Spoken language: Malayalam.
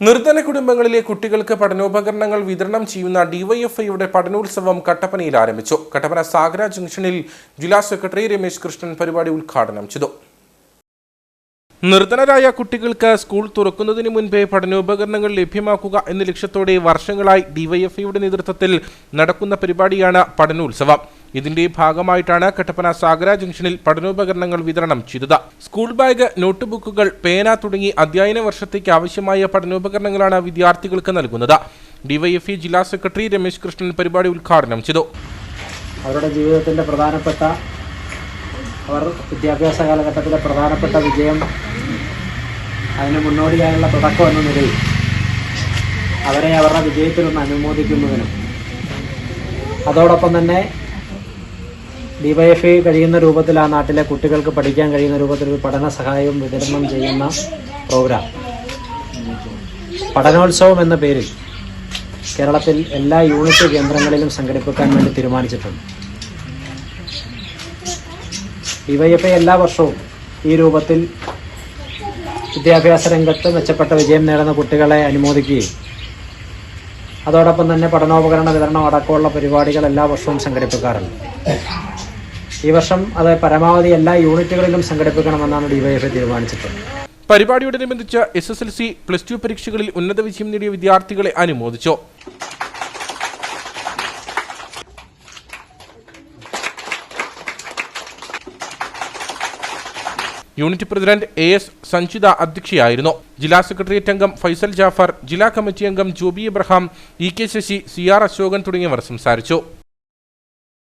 നിർധന കുടുംബങ്ങളിലെ കുട്ടികൾക്ക് പഠനോപകരണങ്ങൾ വിതരണം ചെയ്യുന്ന ഡിവൈഎഫ്ഐയുടെ പഠനോത്സവം കട്ടപ്പനയിൽ ആരംഭിച്ചു. കട്ടപ്പന സാഗര ജംഗ്ഷനിൽ ജില്ലാ സെക്രട്ടറി രമേശ് കൃഷ്ണൻ പരിപാടി ഉദ്ഘാടനം ചെയ്തു. നിർധനരായ കുട്ടികൾക്ക് സ്കൂൾ തുറക്കുന്നതിന് മുൻപേ പഠനോപകരണങ്ങൾ ലഭ്യമാക്കുക എന്ന ലക്ഷ്യത്തോടെ വർഷങ്ങളായി ഡിവൈഎഫ്ഐയുടെ നേതൃത്വത്തിൽ നടക്കുന്ന പരിപാടിയാണ് പഠനോത്സവം. ഇതിന്റെ ഭാഗമായിട്ടാണ് കട്ടപ്പന സാഗര ജംഗ്ഷനിൽ പഠനോപകരണങ്ങൾ വിതരണം ചെയ്തത്. സ്കൂൾ ബാഗ് നോട്ട് ബുക്കുകൾ പേന തുടങ്ങി അധ്യയന വർഷത്തേക്ക് ആവശ്യമായ പഠനോപകരണങ്ങളാണ് വിദ്യാർത്ഥികൾക്ക് നൽകുന്നത്. ഡിവൈഎഫ്ഇ ജില്ലാ സെക്രട്ടറി രമേശ് കൃഷ്ണൻ പരിപാടി ഉദ്ഘാടനം ചെയ്തു. അവരുടെ ജീവിതത്തിന്റെ പ്രധാനപ്പെട്ട അവർ വിദ്യാഭ്യാസ കാലഘട്ടത്തിലെ പ്രധാനപ്പെട്ട വിജയം അതിന് മുന്നോടിയായുള്ള തുടക്കം എന്ന നിലയിൽ അവരെ അവരുടെ വിജയത്തിലൊന്ന് അനുമോദിക്കുന്നതിനും അതോടൊപ്പം തന്നെ ഡിവൈഎഫ്ഐ കഴിയുന്ന രൂപത്തിൽ ആ നാട്ടിലെ കുട്ടികൾക്ക് പഠിക്കാൻ കഴിയുന്ന രൂപത്തിൽ ഒരു പഠന സഹായവും വിതരണം ചെയ്യുന്ന പ്രോഗ്രാം. പഠനോത്സവം എന്ന പേരിൽ കേരളത്തിൽ എല്ലാ യൂണിറ്റ് കേന്ദ്രങ്ങളിലും സംഘടിപ്പിക്കാൻ വേണ്ടി തീരുമാനിച്ചിട്ടുണ്ട്. ഡിവൈഎഫ്ഐ എല്ലാ വർഷവും ഈ രൂപത്തിൽ വിദ്യാഭ്യാസ രംഗത്ത് മെച്ചപ്പെട്ട വിജയം നേടുന്ന കുട്ടികളെ അനുമോദിക്കുകയും അതോടൊപ്പം തന്നെ പഠനോപകരണ വിതരണം അടക്കമുള്ള പരിപാടികൾ എല്ലാ വർഷവും സംഘടിപ്പിക്കാറുണ്ട്. ഈ വർഷം അത് പരമാവധി എല്ലാ യൂണിറ്റുകളിലും സംഘടിപ്പിക്കണമെന്നാണ് ഡിവൈഎഫ്ഐ തീരുമാനിച്ചിട്ടുള്ളത്. പരിപാടിയോടനുബന്ധിച്ച് S S L C plus two പരീക്ഷകളിൽ ഉന്നത വിജയം നേടിയ വിദ്യാർത്ഥികളെ അനുമോദിച്ചു. Unit president A S Sanjitha അധ്യക്ഷയായിരുന്നു. ജില്ലാ സെക്രട്ടേറിയറ്റ് അംഗം ഫൈസൽ ജാഫർ ജില്ലാ കമ്മിറ്റി അംഗം Joby Abraham E K Sashi C R Ashokan തുടങ്ങിയവർ സംസാരിച്ചു.